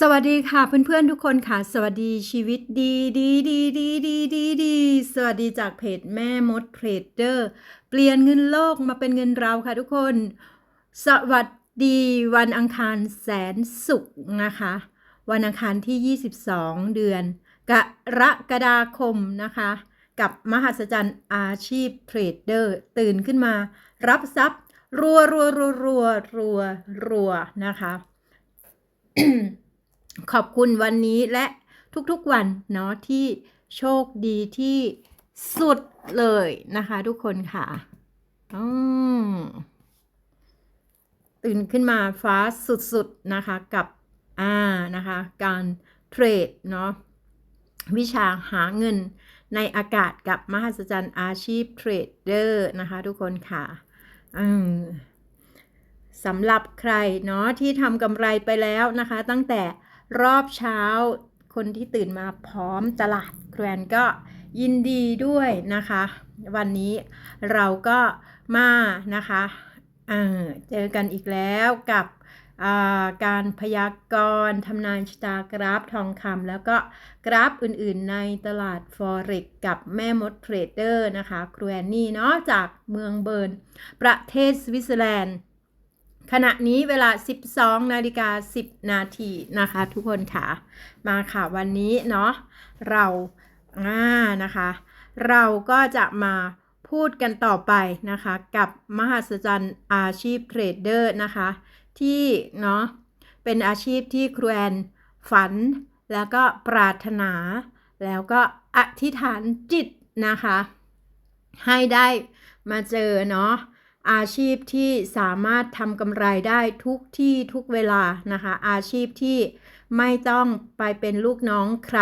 สวัสดีค่ะเพื่อนๆทุกคนค่ะ สวัสดีชีวิตดีดีดีดีดีดีดีสวัสดีจากเพจแม่มดเทรดเดอร์เปลี่ยนเงินโลกมาเป็นเงินเราค่ะทุกคน สวัสดีวันอังคารแสนสุขนะคะ วันอังคารที่ 22 เดือน กรกฎาคมนะคะ กับมหัศจรรย์อาชีพเทรดเดอร์ตื่นขึ้นมา รับทรัพย์รัวรัวรัวรัวรัวรัวนะคะ ขอบคุณวันนี้และทุกๆวันเนาะที่โชคดีที่สุดเลยนะคะทุกคนค่ะอืมตื่นขึ้นมาฟ้าสุดๆนะคะกับอ่านะคะ การเทรดเนาะวิชาหาเงินในอากาศกับมหัศจรรย์อาชีพเทรดเดอร์นะคะทุกคนค่ะอืมสำหรับใครเนาะที่ทำกำไรไปแล้วนะคะ ตั้งแต่ รอบเช้า คนที่ตื่นมาพร้อมตลาดแกรนก็ยินดีด้วยนะคะ วันนี้เราก็มานะคะเเจอกันอีกแล้วกับาการพยากรณ์ทำนายชะตากราฟทองคำแล้วก็กราฟอื่นๆในตลาด Forex กับแม่มดเทรดเดอร์นะคะครูแอนนี่เนาะจากเมืองเบิร์น ประเทศสวิตเซอร์แลนด์ ขณะนี้เวลา 12 นาฬิกา 10 นาทีนะคะ ทุกคนค่ะ มาค่ะวันนี้เนาะเราอ่านะคะ เราก็จะมาพูดกันต่อไปนะคะ กับมหัศจรรย์อาชีพเทรดเดอร์นะคะ ที่เนาะเป็นอาชีพที่ครูแอนฝัน แล้วก็ปรารถนา แล้วก็อธิษฐานจิตนะคะ ให้ได้มาเจอเนาะ อาชีพที่สามารถทำกำไรได้ทุกที่ทุกเวลานะคะ อาชีพที่ไม่ต้องไปเป็นลูกน้องใคร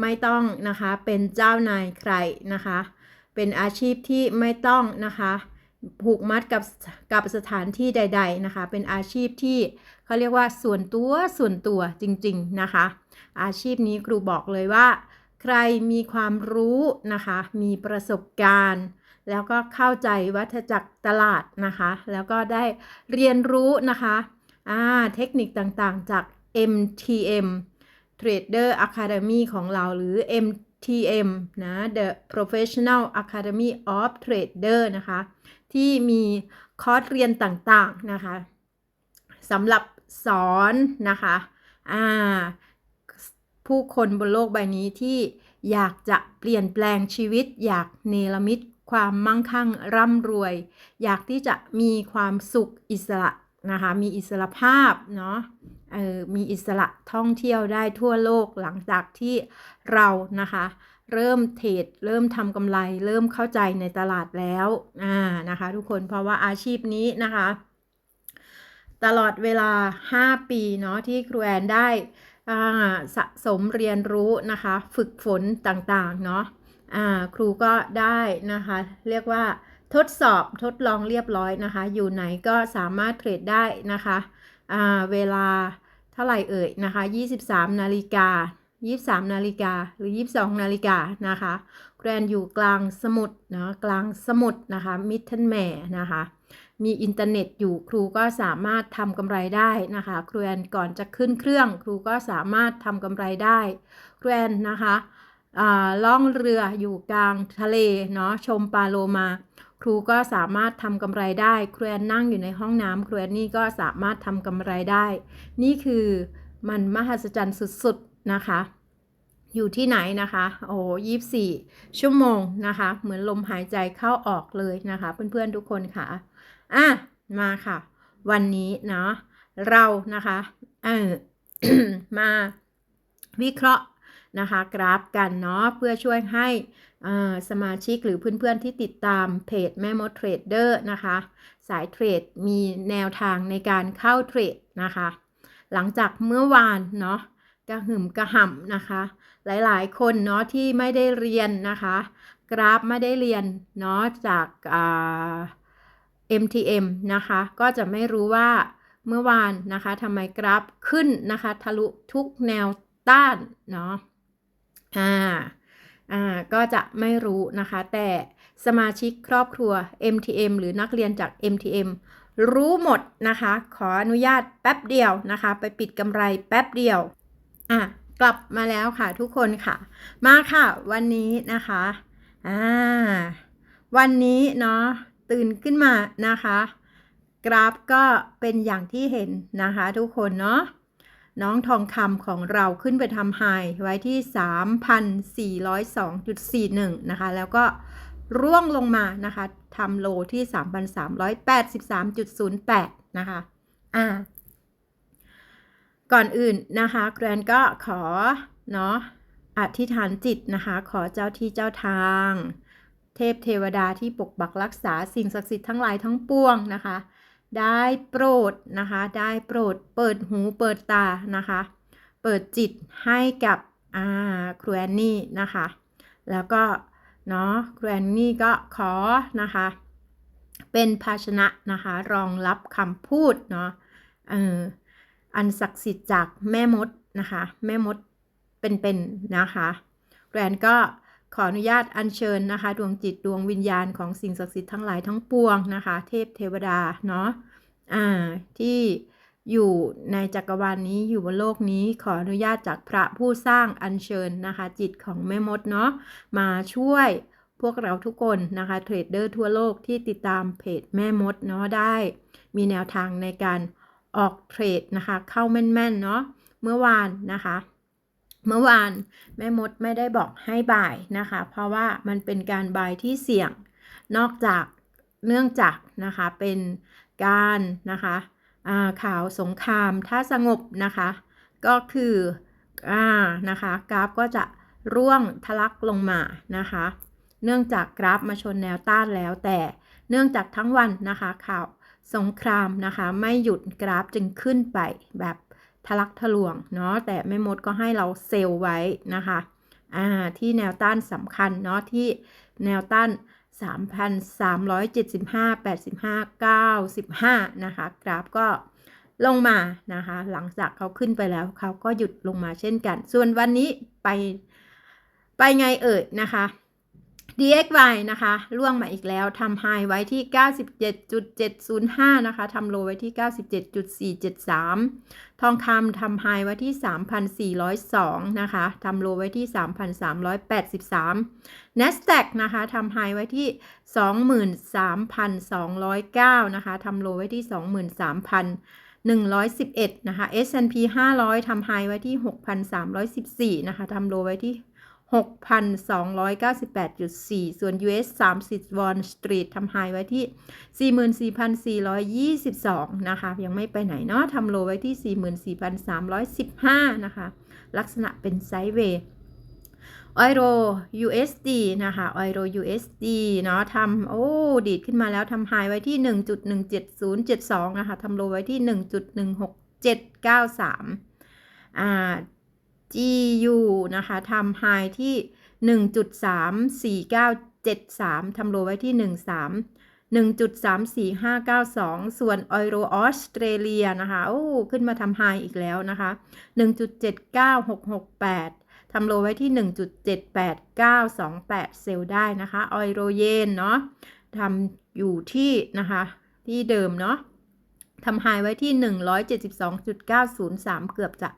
ไม่ต้องนะคะเป็นเจ้านายใครนะคะ เป็นอาชีพที่ไม่ต้องนะคะผูกมัดกับกับสถานที่ใด ๆนะคะ เป็นอาชีพที่เขาเรียกว่าส่วนตัวส่วนตัวจริงๆนะคะ อาชีพนี้ครูบอกเลยว่า ใครมีความรู้นะคะ มีประสบการณ์ แล้วก็เข้าใจวัฏจักรตลาดนะคะ แล้วก็ได้เรียนรู้นะคะอ่าเทคนิคต่างๆจาก MTM Trader Academy ของเราหรือ MTM นะ The Professional Academy of Trader นะคะ ที่มีคอร์สเรียนต่างๆนะคะสำหรับสอนนะคะอ่าผู้คนบนโลกใบนี้ที่อยากจะเปลี่ยนแปลงชีวิต อยากเนรมิต ความมั่งคั่งร่ำรวย อยากที่จะมีความสุขอิสระนะคะมีอิสระภาพเนาะเออมีอิสระท่องเที่ยวได้ทั่วโลกหลังจากที่เรานะคะเริ่มเทรดเริ่มทำกำไร เริ่มเข้าใจในตลาดแล้วอ่านะคะทุกคนเพราะว่าอาชีพนี้นะคะ ตลอดเวลา 5 ปีเนาะที่ครูแอนได้สะสมเรียนรู้นะคะ ฝึกฝนต่างๆเนาะ ครูก็ได้นะคะ เรียกว่าทดสอบทดลองเรียบร้อยนะคะ อยู่ไหนก็สามารถเทรดได้นะคะเวลาเท่าไหร่เอ่ยนะคะ 23 นาฬิกา 23 นาฬิกาหรือ 22 นาฬิกานะคะแกรนอยู่กลางสมุทรเนาะกลางสมุทรนะคะมิทเทนแมนะคะมีอินเทอร์เน็ตอยู่ครูก็สามารถทำกำไรได้นะคะครูแอนก่อนจะขึ้นเครื่อง ครูก็สามารถทำกำไรได้ครูแอนนะคะ ล่องเรืออยู่กลางทะเลเนาะชมปลาโลมา ครูก็สามารถทำกำไรได้ครูแอนนั่งอยู่ในห้องน้ำครูแอนนี่ก็สามารถทำกำไรได้ นี่คือมันมหัศจรรย์สุดๆนะคะ อยู่ที่ไหนนะคะ โอ้ยี่สี่ชั่วโมงนะคะ เหมือนลมหายใจเข้าออกเลยนะคะ เพื่อนๆทุกคนค่ะอะมาค่ะ วันนี้เนาะเรานะคะเออมาวิเคราะห์ นะคะกราฟกันเนาะเพื่อช่วยให้สมาชิกหรือเพื่อนๆที่ติดตามเพจแม่มดเทรดเดอร์นะคะ สายเทรดมีแนวทางในการเข้าเทรดนะคะ หลังจากเมื่อวานเนาะกระหึ่มกระห่ำนะคะ หลายๆคนเนาะที่ไม่ได้เรียนนะคะ กราฟไม่ได้เรียนเนาะจากอ่า MTM นะคะ ก็จะไม่รู้ว่าเมื่อวานนะคะทำไมกราฟขึ้นนะคะ ทะลุทุกแนวต้านเนาะ อ่าอ่าก็จะไม่รู้นะคะ แต่สมาชิกครอบครัว MTM หรือนักเรียนจาก MTM รู้หมดนะคะ ขออนุญาตแป๊บเดียวนะคะ ไปปิดกำไรแป๊บเดียวอะกลับมาแล้วค่ะทุกคนค่ะ มาค่ะ วันนี้นะคะอ่าวันนี้เนาะตื่นขึ้นมานะคะ กราฟก็เป็นอย่างที่เห็นนะคะ ทุกคนเนาะ น้องทองคำของเราขึ้นไปทำไฮไว้ที่ 3,402.41 นะคะ แล้วก็ร่วงลงมานะคะทำโลที่ 3,383.08 นะคะ อ่า ก่อนอื่นนะคะแกรนก็ขอ เนาะอธิษฐานจิตนะคะ ขอเจ้าที่เจ้าทาง เทพเทวดาที่ปกปักรักษาสิ่งศักดิ์สิทธิ์ทั้งหลายทั้งปวงนะคะ ได้โปรดนะคะ ได้โปรด เปิดหูเปิดตานะคะ เปิดจิตให้กับอ่าครูแอนนี่นะคะ แล้วก็เนาะครูแอนนี่ก็ขอนะคะ เป็นภาชนะนะคะ รองรับคำพูดเนาะเอออันศักดิ์สิทธิ์จากแม่มดนะคะ แม่มดเป็นๆนะคะแกรนก็ ขออนุญาตอัญเชิญนะคะ ดวงจิตดวงวิญญาณของสิ่งศักดิ์สิทธิ์ทั้งหลายทั้งปวงนะคะ เทพเทวดาเนาะอ่าที่อยู่ในจักรวาลนนี้อยู่บนโลกนี้ขออนุญาตจากพระผู้สร้างอัญเชิญนะคะ จิตของแม่มดเนาะมาช่วยพวกเราทุกคนนะคะเทรดเดอร์ทั่วโลกที่ติดตามเพจแม่มดเนาะได้ มีแนวทางในการออกเทรดนะคะ เข้าแม่นๆเนาะเมื่อวานนะคะ เมื่อวานแม่มดไม่ได้บอกให้บ่ายนะคะ เพราะว่ามันเป็นการบ่ายที่เสี่ยงนอกจากเนื่องจากนะคะเป็นการนะคะข่าวสงครามถ้าสงบนะคะ ก็คืออ่านะคะกราฟก็จะร่วงทะลักลงมานะคะ เนื่องจากกราฟมาชนแนวต้านแล้วแต่เนื่องจากทั้งวันนะคะข่าวสงครามนะคะ ไม่หยุดกราฟจึงขึ้นไปแบบ ทะลักทะลวงเนาะแต่แม่มดก็ให้เราเซลไว้นะคะอ่าที่แนวต้านสำคัญเนาะที่แนวต้าน 3,375 85 95 นะคะ กราฟก็ลงมานะคะ หลังจากเขาขึ้นไปแล้วเขาก็หยุดลงมาเช่นกัน ส่วนวันนี้ไปไปไงเอ่ยนะคะ DXY นะคะล่วงมาอีกแล้วทำไฮไว้ที่ 97.705 นะคะทำโลไว้ที่ 97.473 ทองคำทำไฮไว้ที่ 3,402 นะคะทำโลไว้ที่ 3,383 NASDAQ นะคะทำไฮไว้ที่ 23,209 นะคะทำโลไว้ที่ 23,000 111 นะคะ S&P 500 ทำไฮไว้ที่ 6,314 นะคะ ทำโลไว้ที่ 6,298.4 ส่วน US 30 Wall Street ทำไฮไว้ที่ 44,422 นะคะ ยังไม่ไปไหนเนาะทำโลไว้ที่ 44,315 นะคะ ลักษณะเป็นไซด์เวย์ออยโร USD นะคะออยโร USD เนาะทำโอ้ ดีดขึ้นมาแล้วทำไฮไว้ที่ 1.17072 นะคะทำโลไว้ที่ 1.16793 อ่า GU นะคะทำไฮที่ 1.34973ทำโลไว้ที่ 13 1.34592 ส่วนออยโรออสเตรเลียนะคะโอ้ขึ้นมาทำไฮอีกแล้วนะคะ 1.79668ทำโลไว้ที่ 1.78928 เซลได้นะคะออยโรเยนเนาะทำอยู่ที่นะคะที่เดิมเนาะ ทำไฮไว้ที่ 172.903 เกือบจะ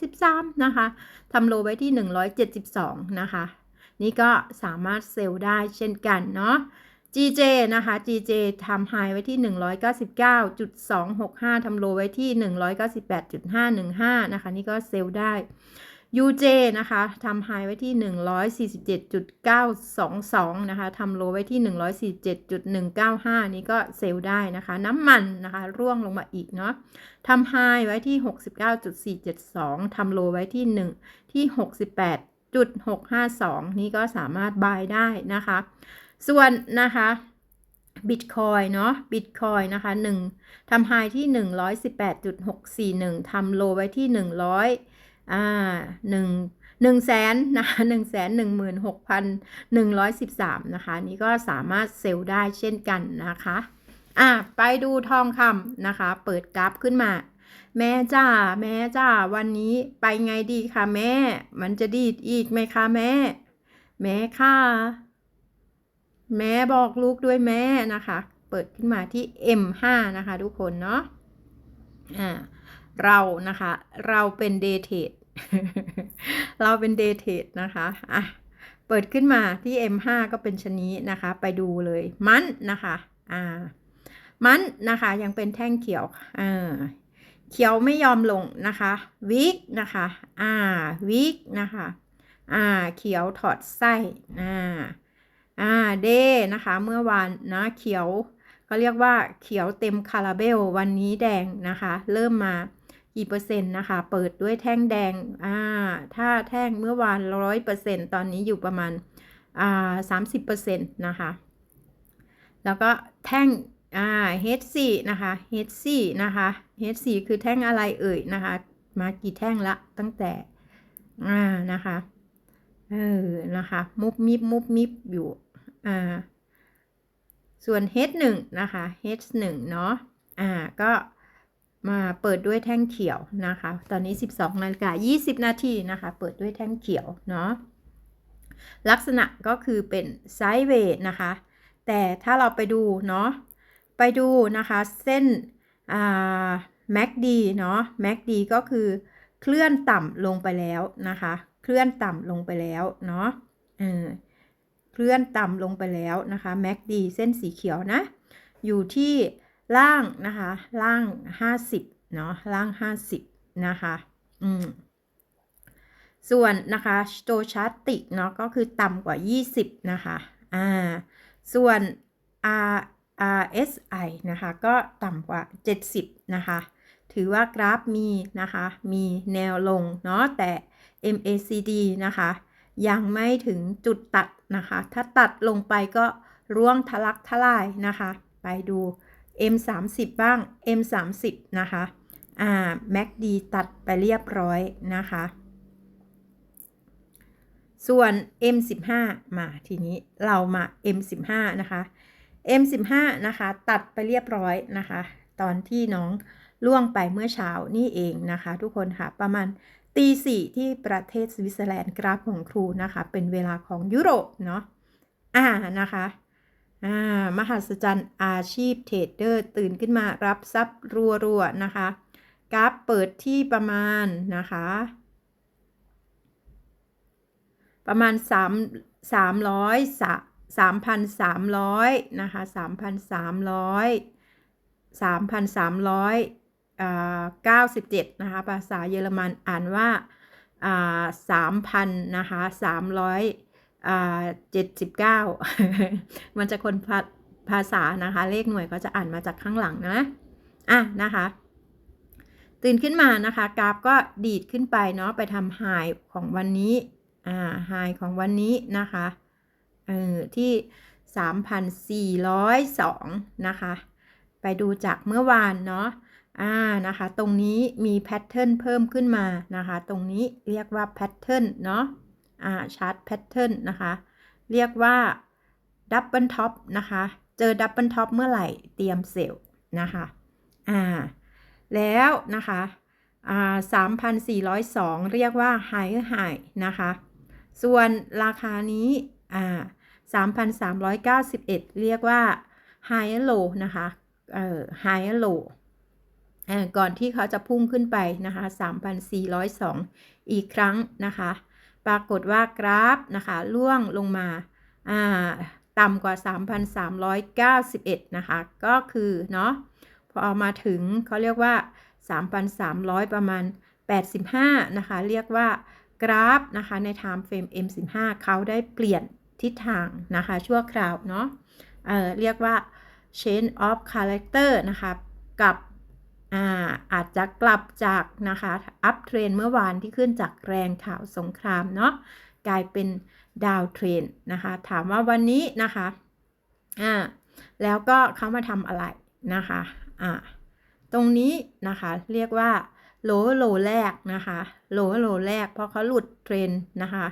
173 นะคะทำโลไว้ที่ 172 นะคะ นี่ก็สามารถเซลล์ได้เช่นกันเนาะ GJ นะคะ GJ ทำไฮไว้ที่ 199.265ทำโลไว้ที่ 198.515 นะคะ นี่ก็เซลล์ได้ UJ นะคะทำไฮไว้ที่ 147.922 นะคะทำโลไว้ที่ 147.195 นี่ก็เซลได้นะคะ น้ำมันนะคะ ร่วงลงมาอีกเนาะทำไฮไว้ที่ 69.472ทำโลไว้ที่1ที่ 68.652 นี่ก็สามารถบายได้นะคะ ส่วนนะคะบิตคอยเนาะบิตคอยนะคะ1ทำไฮที่ 118.641ทำโลไว้ที่ 100 อ่าหนึ่งหนึ่งแสนนะคะหนึ่งแสนหนึ่งหมื่นหกพันหนึ่งร้อยสิบสามนะคะ นี่ก็สามารถเซลล์ได้เช่นกันนะคะ อะไปดูทองคำนะคะ เปิดกราฟขึ้นมา แม่จ้า แม่จ้า วันนี้ไปไงดีคะแม่ มันจะดีดอีกไหมคะแม่ แม่ค่ะ แม่บอกลูกด้วยแม่นะคะ เปิดขึ้นมาที่ M5 นะคะทุกคนเนาะ อ่า เรานะคะ เราเป็นเดทเทดเราเป็นเดทเทดนะคะอะเปิดขึ้นมาที่ M5 ก็เป็นชนี้นะคะ ไปดูเลย มันนะคะอ่ามันนะคะยังเป็นแท่งเขียวอ่าเขียวไม่ยอมลงนะคะวิกนะคะอ่าวิกนะคะอ่าเขียวถอดไส้อ่าอ่าเดนะคะ เมื่อวานนะเขียวก็เรียกว่าเขียวเต็มคาราเบล วันนี้แดงนะคะ เริ่มมา กี่เปอร์เซ็นต์นะคะ เปิดด้วยแท่งแดงอ่าถ้าแท่งเมื่อวานร้อยเปอร์เซ็นต์ตอนนี้อยู่ประมาณอ่าสามสิบเปอร์เซ็นต์นะคะ แล้วก็แท่งอ่า H4 นะคะ H4 นะคะ H4 คือแท่งอะไรเอ่ยนะคะ มากี่แท่งละตั้งแต่อ่านะคะเออนะคะ มุบมิบมุบมิบอยู่อ่าส่วน H1 นะคะ H1 เนาะอ่าก็ มาเปิดด้วยแท่งเขียวนะคะ ตอนนี้ 12นาฬิกา20 นาทีนะคะ เปิดด้วยแท่งเขียวเนาะ ลักษณะก็คือเป็นไซด์เวย์นะคะ แต่ถ้าเราไปดูเนาะ ไปดูนะคะเส้นอ่า MACD เนาะ MACD ก็คือเคลื่อนต่ำลงไปแล้วนะคะ เคลื่อนต่ำลงไปแล้วเนาะเคลื่อนต่ำลงไปแล้วนะคะ MACD เส้นสีเขียวนะ อยู่ที่ ล่างนะคะ ล่าง50เนาะล่าง50นะคะอืมส่วนนะคะโตชาติเนาะก็คือต่ำกว่า 20 นะคะอ่าส่วน R RSI นะคะก็ต่ำกว่า 70 นะคะ ถือว่ากราฟมีนะคะมีแนวลงเนาะแต่ MACD นะคะยังไม่ถึงจุดตัดนะคะ ถ้าตัดลงไปก็ร่วงทะลักทลายนะคะ ไปดู M30 บ้าง M30 นะคะอ่า MACD ตัดไปเรียบร้อยนะคะ ส่วน M15 มาทีนี้เรามา M15 นะคะ M15 นะคะตัดไปเรียบร้อยนะคะ ตอนที่น้องล่วงไปเมื่อเช้านี่เองนะคะ ทุกคนค่ะประมาณตีสี่ที่ประเทศสวิตเซอร์แลนด์กราฟของครูนะคะ เป็นเวลาของยุโรปเนาะอ่านะคะ อ่ามหัศจรรย์อาชีพเทรดเดอร์ตื่นขึ้นมารับทรัพย์รัวๆนะคะ กราฟเปิดที่ประมาณนะคะ ประมาณ 3 300สามพันสามร้อยนะคะสามพันสามร้อยสามพันสามร้อยเก้าสิบเจ็ดนะคะ ภาษาเยอรมันอ่านว่าสามพันนะคะสามร้อย เจ็ดสิบเก้ามันจะคนภาษานะคะ เลขหน่วยก็จะอ่านมาจากข้างหลังนะ อะนะคะ ตื่นขึ้นมานะคะ กราฟก็ดีดขึ้นไปเนาะไปทำไฮของวันนี้ อ่าไฮของวันนี้นะคะ เออที่3,402นะคะ ไปดูจากเมื่อวานเนาะอ่านะคะ ตรงนี้มีแพทเทิร์นเพิ่มขึ้นมานะคะ ตรงนี้เรียกว่าแพทเทิร์นเนาะ ชาร์ตแพทเทิร์นนะคะ เรียกว่าดับเบิลท็อปนะคะ เจอดับเบิลท็อปเมื่อไหร่เตรียมเซลล์นะคะอ่าแล้วนะคะอ่า3,402เรียกว่าไฮไฮนะคะ ส่วนราคานี้อ่า3,391เรียกว่า high low นะคะเอ่อ high low ก่อนที่เขาจะพุ่งขึ้นไปนะคะ 3,402 อีกครั้งนะคะ ปรากฏว่ากราฟนะคะล่วงลงมาต่ำกว่า 3,391 นะคะ ก็คือเนาะพอมาถึงเขาเรียกว่า 3,300 ประมาณ 85 นะคะ เรียกว่ากราฟนะคะใน time frame M15 เขาได้เปลี่ยนทิศทางนะคะ ชั่วคราวเนาะเเรียกว่า change of character นะคะ กับ อาอาจจะกลับจากนะคะ up trend เมื่อวานที่ขึ้นจากแรงข่าวสงครามเนาะกลายเป็นดาวเทรนนะคะถามว่าวันนี้นะคะอ่าแล้วก็เขามาทำอะไรนะคะอ่าตรงนี้นะคะเรียกว่าโลโลแรกนะคะโลโลแรกเพราะเขาหลุดเทรนนะคะ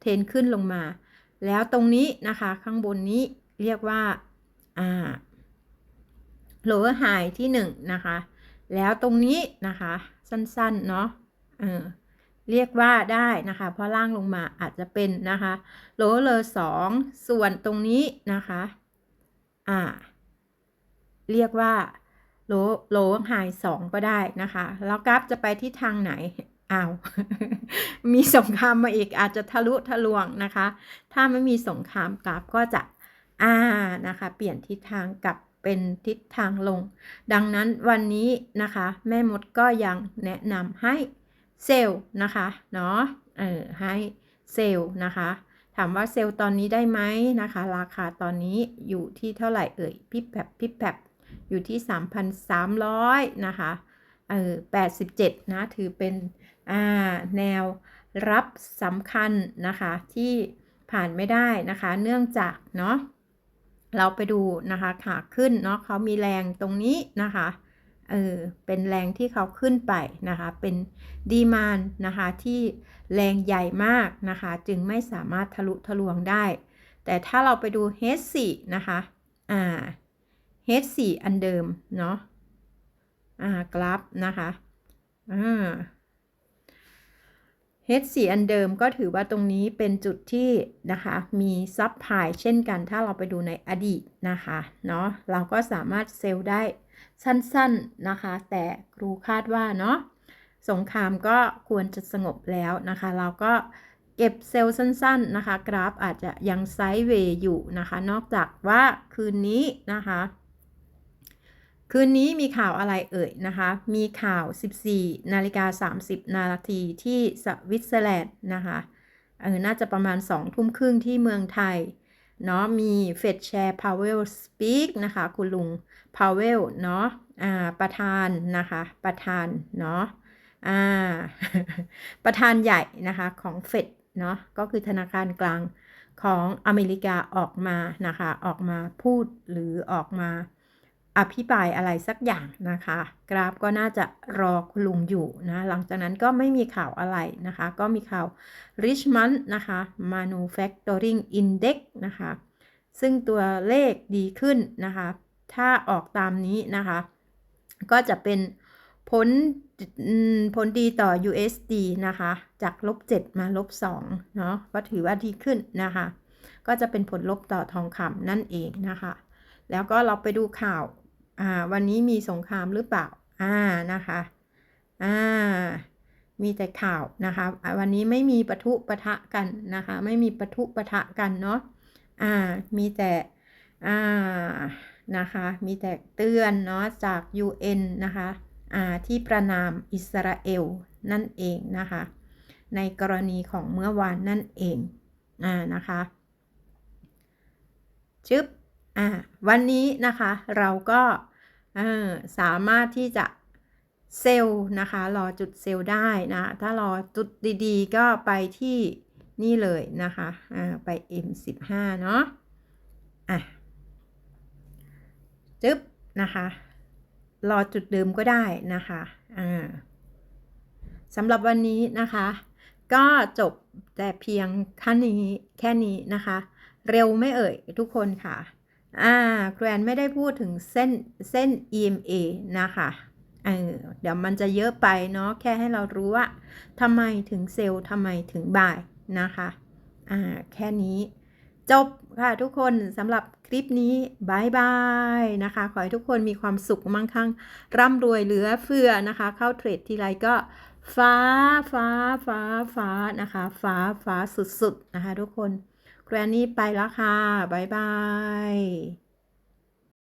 เทรนขึ้นลงมา แล้วตรงนี้นะคะข้างบนนี้เรียกว่าอ่า lower high ที่1นนะคะ แล้วตรงนี้นะคะ สั้นๆ เนาะเออเรียกว่าได้นะคะ เพราะล่างลงมาอาจจะเป็นนะคะ lower สองส่วนตรงนี้นะคะ อ่า เรียกว่าโลโลไฮสองก็ได้นะคะ แล้วกราฟจะไปที่ทางไหนอ้าวมีสงครามมาอีกอาจจะทะลุทะลวงนะคะ ถ้าไม่มีสงครามกราฟก็จะอ่านะคะ เปลี่ยนทิศทางกลับ เป็นทิศทางลง ดังนั้นวันนี้นะคะ แม่มดก็ยังแนะนำให้เซลล์นะคะเนาะเออให้เซลล์นะคะ ถามว่าเซลล์ตอนนี้ได้ไหมนะคะ ราคาตอนนี้อยู่ที่เท่าไหร่เอ่ยพิบแบบพิบแบบอยู่ที่ 3,300 นะคะเออ87 นะ ถือเป็นอ่าแนวรับสำคัญนะคะที่ผ่านไม่ได้นะคะ เนื่องจากเนาะ เราไปดูนะคะขาขึ้นเนาะเขามีแรงตรงนี้นะคะเออเป็นแรงที่เขาขึ้นไปนะคะ เป็นดีมานนะคะที่แรงใหญ่มากนะคะ จึงไม่สามารถทะลุทะลวงได้ แต่ถ้าเราไปดู H4 นะคะอ่า H4 อันเดิมเนาะอ่ากราฟนะคะอ่า H4 อันเดิมก็ถือว่าตรงนี้เป็นจุดที่นะคะมีซับพลายเช่นกันถ้าเราไปดูในอดีตนะคะเนาะเราก็สามารถเซลล์ได้สั้นๆนะคะ แต่ครูคาดว่าเนาะสงครามก็ควรจะสงบแล้วนะคะ เราก็เก็บเซลล์สั้นๆนะคะ กราฟอาจจะยังไซด์เวย์อยู่นะคะ นอกจากว่าคืนนี้นะคะ คืนนี้มีข่าวอะไรเอ่ยนะคะ มีข่าว 14 นาฬิกา 30 นาทีที่สวิตเซอร์แลนด์นะคะเออน่าจะประมาณ 2 ทุ่มครึ่งที่เมืองไทย เนาะ มีเฟดแชร์พาวเวลสปีกนะคะ คุณลุงพาวเวลเนาะ อ่า ประธานนะคะ ประธาน เนาะ อ่า ประธานใหญ่นะคะของเฟดเนาะ ก็คือธนาคารกลางของอเมริกาออกมานะคะ ออกมาพูดหรือออกมา อภิปรายอะไรสักอย่างนะคะ กราฟก็น่าจะรอคุณลุงอยู่นะ หลังจากนั้นก็ไม่มีข่าวอะไรนะคะ ก็มีข่าว Richmond นะคะ Manufacturing Index นะคะ ซึ่งตัวเลขดีขึ้นนะคะ ถ้าออกตามนี้นะคะ ก็จะเป็นผลผลดีต่อ USD นะคะ จากลบ7มาลบ2เนาะก็ถือว่าดีขึ้นนะคะ ก็จะเป็นผลลบต่อทองคำนั่นเองนะคะแล้วก็เราไปดูข่าว อ่าวันนี้มีสงครามหรือเปล่าอ่านะคะอ่ามีแต่ข่าวนะคะวันนี้ไม่มีปะทุปะทะกันนะคะไม่มีปะทุปะทะกันเนาะอ่ามีแต่อ่านะคะมีแต่เตือนเนาะจาก UN นะคะอ่าที่ประนามอิสราเอลนั่นเองนะคะในกรณีของเมื่อวานนั่นเองอ่านะคะชึบอ่าวันนี้นะคะเราก็ สามารถที่จะเซลล์นะคะรอจุดเซลล์ได้นะ ถ้ารอจุดดีๆ ก็ไปที่นี่เลยนะคะไป M15 เนาะอะจึ๊บนะคะ รอจุดเดิมก็ได้นะคะอ่าสำหรับวันนี้นะคะ ก็จบแต่เพียงขั้นนี้แค่นี้นะคะ เร็วไม่เอ่ยทุกคนค่ะ อ่าแกรนไม่ได้พูดถึงเส้นเส้น EMA นะคะเออเดี๋ยวมันจะเยอะไปเนาะแค่ให้เรารู้ว่าทำไมถึงเซลล์ทำไมถึงบ่ายนะคะอ่าแค่นี้จบค่ะทุกคนสำหรับคลิปนี้บายบายนะคะ ขอให้ทุกคนมีความสุขมั่งคั่งร่ำรวยเหลือเฟือนะคะ เข้าเทรดทีไรก็ฟ้าฟ้าฟ้าฟ้านะคะ ฟ้าฟ้าสุดๆนะคะทุกคน แกรนนี่ไปแล้วค่ะ บ๊ายบาย